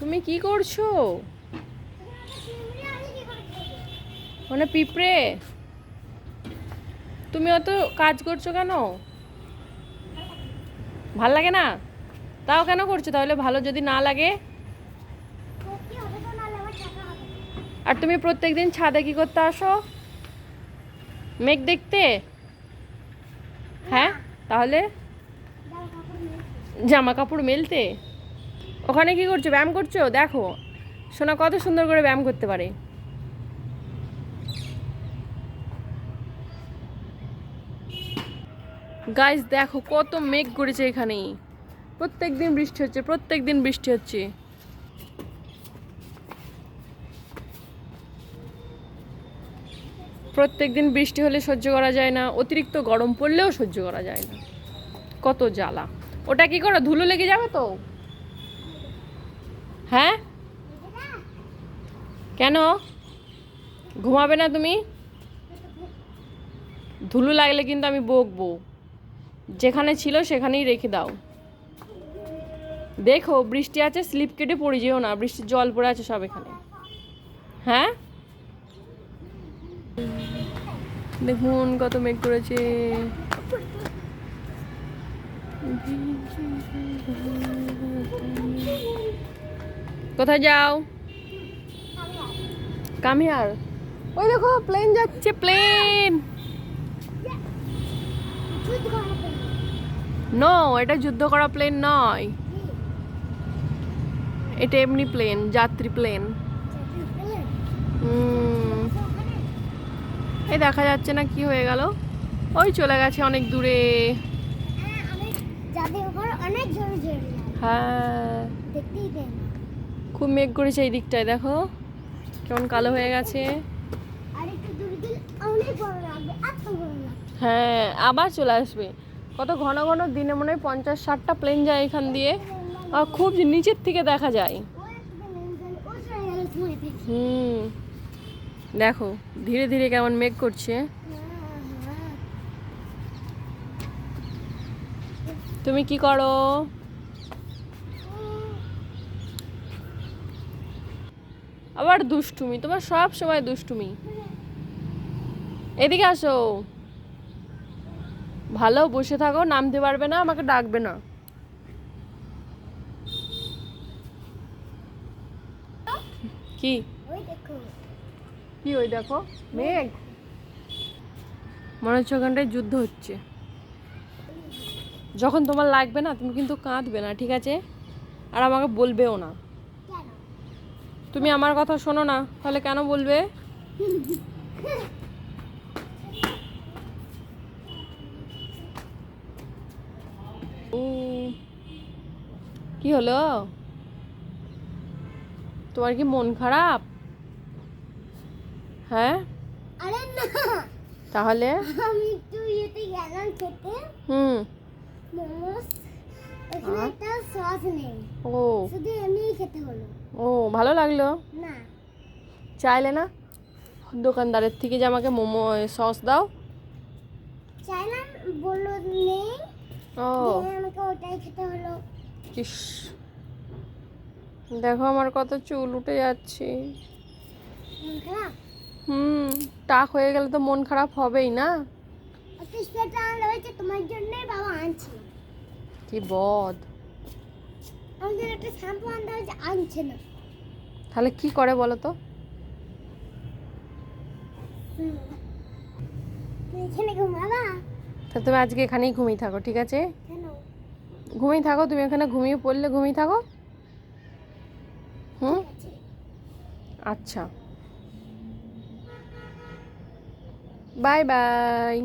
তুমি কি করছ? মানে পিঁপড়ে? তুমি অত কাজ করছ কেন? ভালো লাগে না? তাও কেন করছ? তাহলে ভালো যদি না লাগে। আর তুমি প্রত্যেক দিন ছাদে কি করতে আসো? মেঘ দেখতে? হ্যাঁ? তাহলে? জামা কাপড় মেলতে? ওখানে কি করছ? ব্যায়াম করছ? দেখো। সোনা কত সুন্দর করে ব্যায়াম করতে পারে। গাইস দেখো, কত মেঘ করেছে এখানে। প্রত্যেক দিন বৃষ্টি হচ্ছে প্রত্যেক দিন বৃষ্টি হচ্ছে। প্রত্যেক দিন বৃষ্টি হলে সহ্য করা যায় না, অতিরিক্ত গরম পড়লেও সহ্য করা যায় না। কত জ্বালা। ওটা কি করো, ধুলো লেগে যাবে তো? হ্যাঁ? কেন? ঘুমাবে না তুমি? ধুলো লাগলে কিন্তু আমি বকবো। যেখানে ছিল সেখানেই রেখে দাও। দেখো, বৃষ্টি আছে, স্লিপ কেটে পড়ে যেও না, বৃষ্টির জল পড়ে আছে সব এখানে। হ্যাঁ? দেখুন কত মেঘ করেছে। কোথায় যাও? কাম হিয়ার ওই দেখো প্লেন যাচ্ছে। প্লেন নো এটা যুদ্ধ করা প্লেন নয়। এটা এমনি প্লেন যাত্রী প্লেন এই দেখা যাচ্ছে না কি হয়ে গেল? ওই চলে গেছে অনেক দূরে। হ্যাঁ খুব মেঘ করেছে এই দিকটায় দেখো। কেমন কালো হয়ে গেছে। হ্যাঁ আবার চলে আসবে। কত ঘন ঘন দিনে মনে হয় পঞ্চাশ ষাটটা প্লেন যায় এখান দিয়ে। আর খুব নিচের থেকে দেখা যায়। হুম। দেখো ধীরে ধীরে কেমন মেঘ করছে। তুমি কি করো? আবার দুষ্টুমি, তোমার সব সময় দুষ্টুমি। এদিকে আসো। ভালো, বসে থাকো, নামতে পারবে না, আমাকে ডাকবে না। কি? ওই দেখো কি ওই দেখো? মেঘ। মনে হচ্ছে ওখানটায় যুদ্ধ হচ্ছে। যখন তোমার লাগবে না, তুমি কিন্তু কাঁদবে না, ঠিক আছে? আর আমাকে বলবেও না। তুমি আমার কথা শোনো না তাহলে কেন বলবে? কি হলো? তোমার কি মন খারাপ? হ্যাঁ? আরে না। তাহলে? আমি একটু ইয়েতে গেলাম খেতে। হুম। মোমোস। ওখানে আর? একটা সস নেই। ও। শুধু এমনিই খেতে হলো। ও ভালো লাগল? না। চাইলে না? দোকানদারের থেকে যে আমাকে মোমো সস দাও। চাইলাম বলল নেই। ও। আমাকে ওটাই খেতে হলো। ইস। দেখো আমার কত চুল উঠে যাচ্ছে। মন খারাপ? হুম টাক হয়ে গেলে তো মন খারাপ হবেই না? তোমার জন্যই বাবা কি বদ। আমাদের একটা শ্যাম্পু আনতে হয়েছে আনছে না তাহলে কি করে বলো তো? এখানে ঘুমাবা? তা তুমি আজকে এখানেই ঘুমিয়ে থাকো ঠিক আছে? ঘুমিয়ে থাকো তুমি এখানে ঘুমিয়ে পড়লে ঘুমিয়ে থাকো। হুম? আচ্ছা। Bye bye.